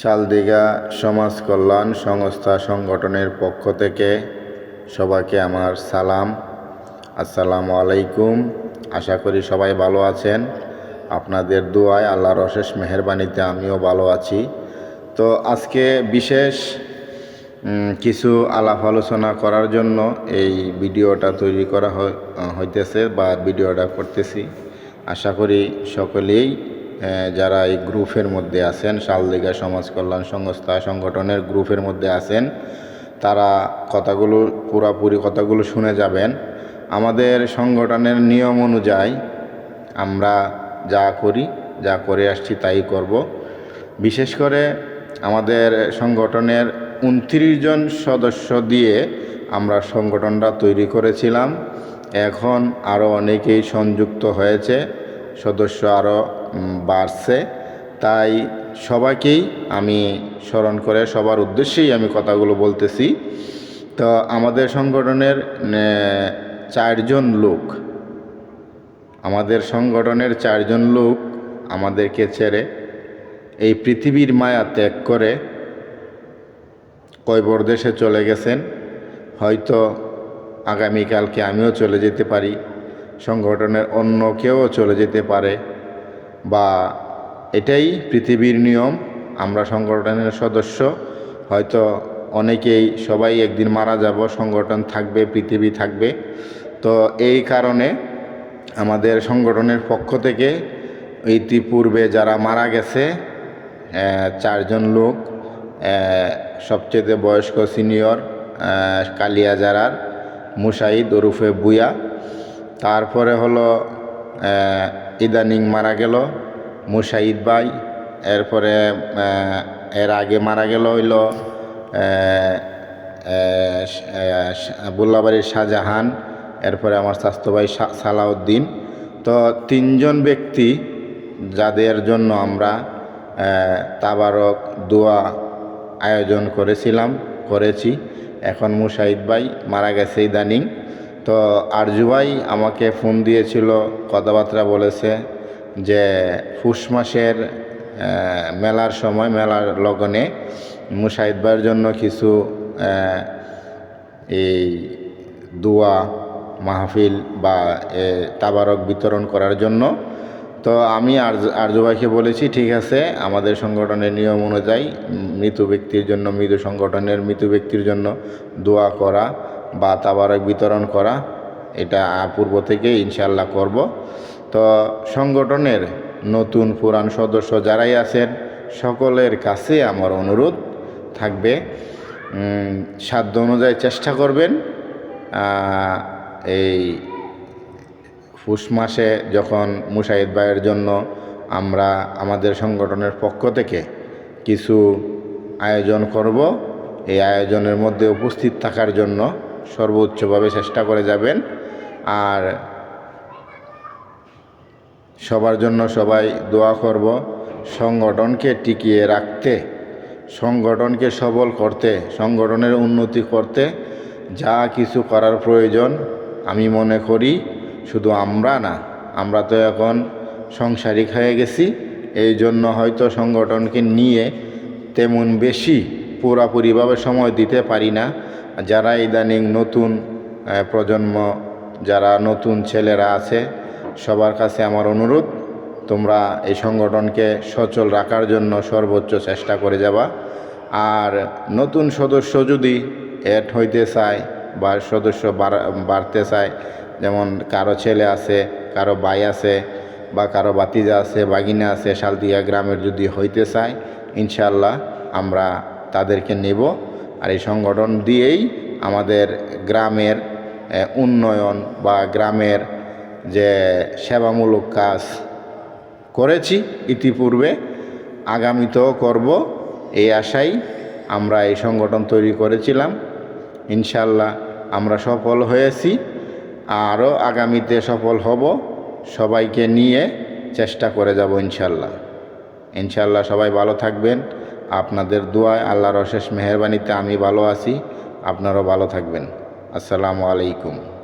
শালদিঘা সমাজ কল্যাণ সংস্থা সংগঠনের পক্ষ থেকে সবাইকে আমার সালাম। আসসালামু আলাইকুম। আশা করি সবাই ভালো আছেন। আপনাদের দোয়ায় আল্লাহর অশেষ মেহরবানিতে আমিও ভালো আছি। তো আজকে বিশেষ কিছু আলাপ আলোচনা করার জন্য এই ভিডিওটা তৈরি করা হইতেছে বা ভিডিওটা করতেছি। আশা করি সকলেই যারা এই গ্রুপের মধ্যে আছেন শালদিঘা সমাজ কল্যাণ সংস্থা সংগঠনের গ্রুপের মধ্যে আছেন, তারা কথাগুলো, পুরাপুরি কথাগুলো শুনে যাবেন। আমাদের সংগঠনের নিয়ম অনুযায়ী আমরা যা করি, যা করে আসছি তাই করব। বিশেষ করে আমাদের সংগঠনের উনত্রিশ জন সদস্য দিয়ে আমরা সংগঠনটা তৈরি করেছিলাম। এখন আরও অনেকেই সংযুক্ত হয়েছে। সদস্য আরও বাড়ছে। তাই সবাইকেই আমি স্মরণ করে, সবার উদ্দেশ্যেই আমি কথাগুলো বলতেছি। তো আমাদের সংগঠনের চারজন লোক। আমাদের সংগঠনের চারজন লোক আমাদেরকে ছেড়ে এই পৃথিবীর মায়া ত্যাগ করে কয়বর দেশে চলে গেছেন। হয়তো আগামীকালকে আমিও চলে যেতে পারি। সংগঠনের অন্য কেউ চলে যেতে পারে বা এটাই পৃথিবীর নিয়ম। আমরা সংগঠনের সদস্য, হয়তো অনেকেই সবাই একদিন মারা যাব, সংগঠন থাকবে, পৃথিবী থাকবে। তো এই কারণে আমাদের সংগঠনের পক্ষ থেকে ইতিপূর্বে যারা মারা গেছে চারজন লোক সবচেয়ে বয়স্ক সিনিয়র কালিয়াজারার মুসাইদ ওরুফে বুয়া তারপরে হলো ইদানিং মারা গেল মুসাইদ ভাই, এরপরে এর আগে মারা গেল হইল বুল্লাবাড়ির শাহজাহান, এরপরে আমার স্বাস্থ্য ভাই সালাউদ্দিন। তো তিনজন ব্যক্তি যাদের জন্য আমরা তাবারক দোয়া আয়োজন করেছিলাম, করেছি। এখন মুসাইদ ভাই মারা গেছে ইদানিং। তো আরজুবাই আমাকে ফোন দিয়েছিল, কথাবার্তা বলেছে যে ফুস মাসের মেলার সময়, মেলার লগনে মুসাইদ ভাইয়ের জন্য কিছু এই দোয়া, মাহফিল বা তাবারক বিতরণ করার জন্য। তো আমি ভাইকে বলেছি, ঠিক আছে, আমাদের সংগঠনের নিয়ম অনুযায়ী মৃত ব্যক্তির জন্য মৃত সংগঠনের মৃত ব্যক্তির জন্য দোয়া করা বা তাবারক বিতরণ করা, এটা পূর্ব থেকে ইনশাল্লাহ করব। তো সংগঠনের নতুন পুরান সদস্য যারাই আছেন, সকলের কাছে আমার অনুরোধ থাকবে সাধ্য অনুযায়ী চেষ্টা করবেন। এই ফুস মাসে যখন মুসাইদ ভাইয়ের জন্য আমরা আমাদের সংগঠনের পক্ষ থেকে কিছু আয়োজন করব, এই আয়োজনের মধ্যে উপস্থিত থাকার জন্য সর্বোচ্চভাবে চেষ্টা করে যাবেন। আর সবার জন্য সবাই দোয়া করব, সংগঠনকে টিকিয়ে রাখতে, সংগঠনকে সবল করতে, সংগঠনের উন্নতি করতে। যা কিছু করার প্রয়োজন, আমি মনে করি শুধু আমরা না, আমরা তো এখন সংসারিক হয়ে গেছি। এই জন্য হয়তো সংগঠনকে নিয়ে তেমন বেশি পুরাপুরিভাবে সময় দিতে পারি না। যারা ইদানিং নতুন প্রজন্ম, যারা নতুন ছেলেরা আছে, সবার কাছে আমার অনুরোধ, তোমরা এই সংগঠনকে সচল রাখার জন্য সর্বোচ্চ চেষ্টা করে যাবা। আর নতুন সদস্য যদি অ্যাড হইতে চায় বা সদস্য বাড়তে চায়, যেমন কারও ছেলে আছে, কারও ভাই আছে বা কারও বাতিজা আছে বাগিনা আছে, শালদিয়া গ্রামের যদি হইতে চায় ইনশাল্লাহ আমরা তাদেরকে নেব আর এই সংগঠন দিয়েই আমাদের গ্রামের উন্নয়ন বা গ্রামের যে সেবামূলক কাজ করেছি ইতিপূর্বে, আগামীতেও করব। এই আশাই আমরা এই সংগঠন তৈরি করেছিলাম। ইনশাল্লাহ আমরা সফল হয়েছি। আরও আগামীতে সফল হব। সবাইকে নিয়ে চেষ্টা করে যাব ইনশাল্লাহ ইনশাল্লাহ সবাই ভালো থাকবেন। আপনাদের দোয়ায় আল্লাহর অশেষ মেহরবানিতে আমি ভালো আছি। আপনারাও ভালো থাকবেন। আসসালামু আলাইকুম।